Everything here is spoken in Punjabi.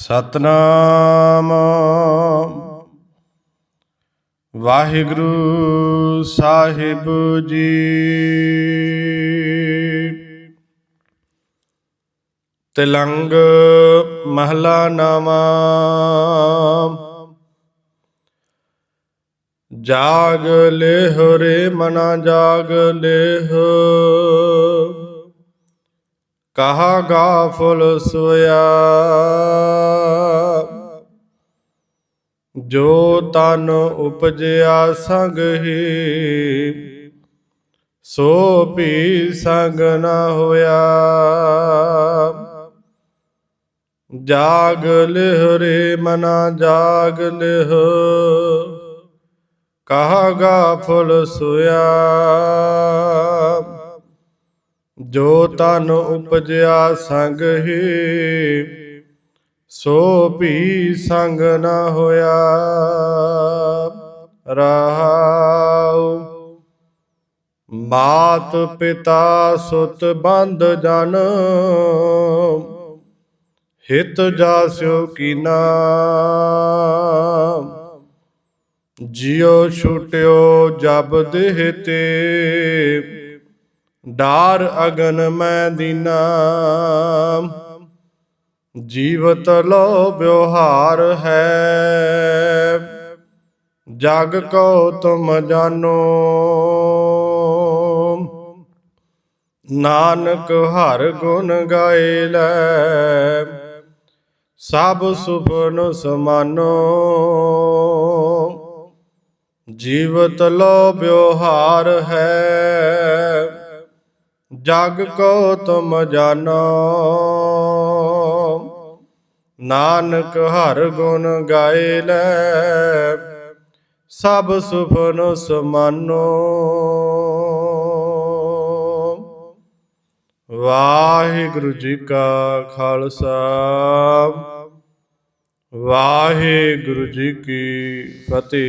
ਸਤਨਾਮ। ਵਾਹਿਗੁਰੂ ਸਾਹਿਬ ਜੀ। ਤਿਲੰਗ ਮਹਲਾ ਨਾਮਾ ਜਾਗ ਲਿਹੁ ਰੇ ਮਨਾ ਜਾਗ ਲਿਹੁ। ਕਹਾ ਗਾਫਲ ਸੋਇਆ? ਜੋ ਤਨ ਉਪਜਿਆ ਸੰਗ ਹੀ, ਸੋ ਵੀ ਸੰਗ ਨਾ ਹੋਇਆ। ਜਾਗ ਲਿਹਰੇ ਮਨਾ, ਜਾਗ ਲਿਹੁ ਕਹਾ ਗਾਫਲ ਸੋਇਆ? ਜੋ ਤਨ ਉਪਜਿਆ ਸੰਗ ਹੀ, ਸੋ ਵੀ ਸੰਗ ਨਾ ਹੋਇਆ। ਰਹਾਉ। ਮਾਤ ਪਿਤਾ ਸੁਤ ਬੰਧ ਜਨ, ਹਿਤ ਜਾਸਿਓ ਕੀਨਾ। ਜਿਉ ਛੁਟਿਓ ਜਬ ਦੇਹ ਤੇ ਡਾਰ ਅਗਨ ਮੈਂ ਦੀਨਾ। ਜੀਵਤ ਲੋ ਵਿਵਹਾਰ ਹੈ। ਜਗ ਕੋ ਤੁਮ ਜਾਨੋ। ਨਾਨਕ ਹਰ ਗੁਣ ਗਾਏ ਲੈ। ਸਭ ਸੁਪਨ ਸਮਾਨੋ ਜੀਵਤ ਲੋ ਵਿਵਹਾਰ ਹੈ। ਜਗ ਕੋ ਤੁਮ ਜਾਨੋ ਨਾਨਕ ਹਰ ਗੁਣ ਗਾਏ ਲੈ, ਸਭ ਸੁਪਨ ਸਮਾਨੋ ਵਾਹਿਗੁਰੂ ਜੀ ਕਾ ਖਾਲਸਾ, ਵਾਹਿਗੁਰੂ ਜੀ ਕੀ ਫਤਿਹ।